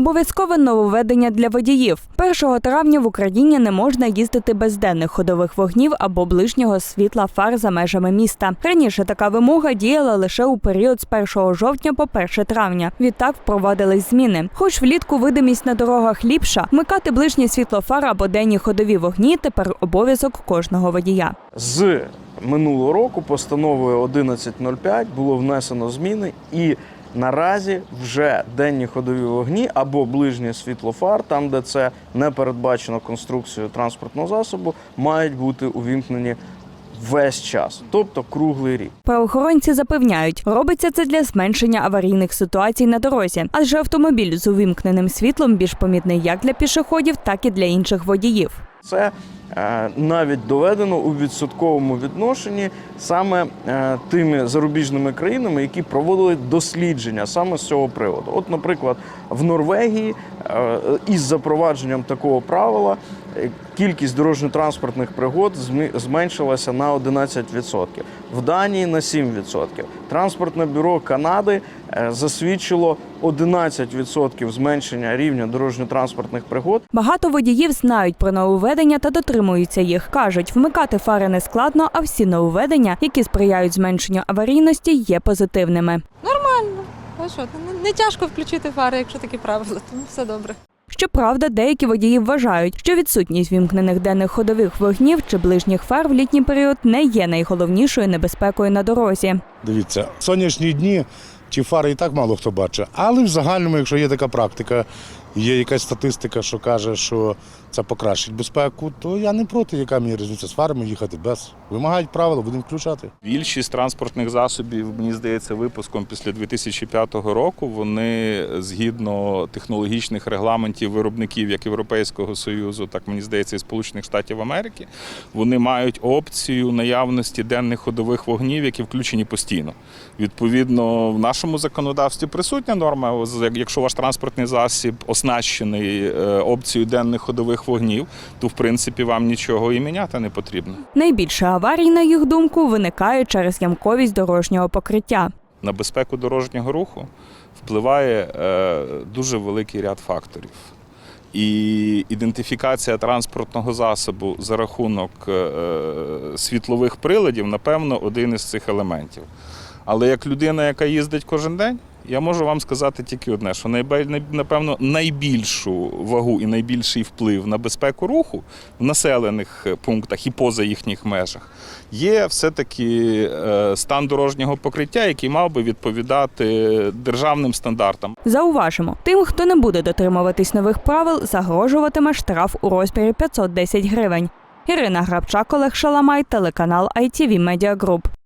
Обов'язкове нововведення для водіїв. 1 травня в Україні не можна їздити без денних ходових вогнів або ближнього світла фар за межами міста. Раніше така вимога діяла лише у період з 1 жовтня по 1 травня. Відтак впровадились зміни. Хоч влітку видимість на дорогах ліпша, вмикати ближнє світло фар або денні ходові вогні тепер обов'язок кожного водія. З минулого року постановою 11.05 було внесено зміни і наразі вже денні ходові вогні або ближнє світло фар, там де це не передбачено конструкцією транспортного засобу, мають бути увімкнені весь час, тобто круглий рік. Правоохоронці запевняють, робиться це для зменшення аварійних ситуацій на дорозі, адже автомобіль з увімкненим світлом більш помітний як для пішоходів, так і для інших водіїв. Це е, навіть доведено у відсотковому відношенні саме е, тими зарубіжними країнами, які проводили дослідження саме з цього приводу. От, наприклад, в Норвегії е, із запровадженням такого правила кількість дорожньо-транспортних пригод зменшилася на 11%, в Данії на 7%. Транспортне бюро Канади засвідчило 11% зменшення рівня дорожньо-транспортних пригод Багато водіїв знають про нововведення та дотримуються їх. кажуть, вмикати фари не складно, а всі нововведення, які сприяють зменшенню аварійності, є позитивними. Нормально. А що, не, не тяжко включити фари, якщо такі правила, тому все добре. Щоправда, деякі водії вважають, що відсутність вімкнених денних ходових вогнів чи ближніх фар в літній період не є найголовнішою небезпекою на дорозі. Дивіться, сонячні дні ті фари і так мало хто бачить. Але в загальному, якщо є така практика, є якась статистика, що каже, що це покращить безпеку, то я не проти, яка мені різниця з фарами їхати без. Вимагають правила, будемо включати. Більшість транспортних засобів, мені здається, випуском після 2005 року вони згідно технологічних регламентів виробників як Європейського Союзу, так мені здається, і Сполучених Штатів Америки, вони мають опцію наявності денних ходових вогнів, які включені постійно. Відповідно, в нашому законодавстві присутня норма. Якщо ваш транспортний засіб оснащений е, опцією денних ходових вогнів, то в принципі вам нічого і міняти не потрібно. Найбільше аварій, на їх думку, виникає через ямковість дорожнього покриття. на безпеку дорожнього руху впливає е, дуже великий ряд факторів. І ідентифікація транспортного засобу за рахунок е, світлових приладів, напевно, один із цих елементів. Але як людина, яка їздить кожен день, я можу вам сказати тільки одне: що напевно найбільшу вагу і найбільший вплив на безпеку руху в населених е, пунктах і поза їхніх межах є все-таки е, стан дорожнього покриття, який мав би відповідати державним стандартам. Зауважимо, тим, хто не буде дотримуватись нових правил, загрожуватиме штраф у розмірі 510 гривень. Ірина Грабчак, Олег Шаламай, телеканал ITV Media Group.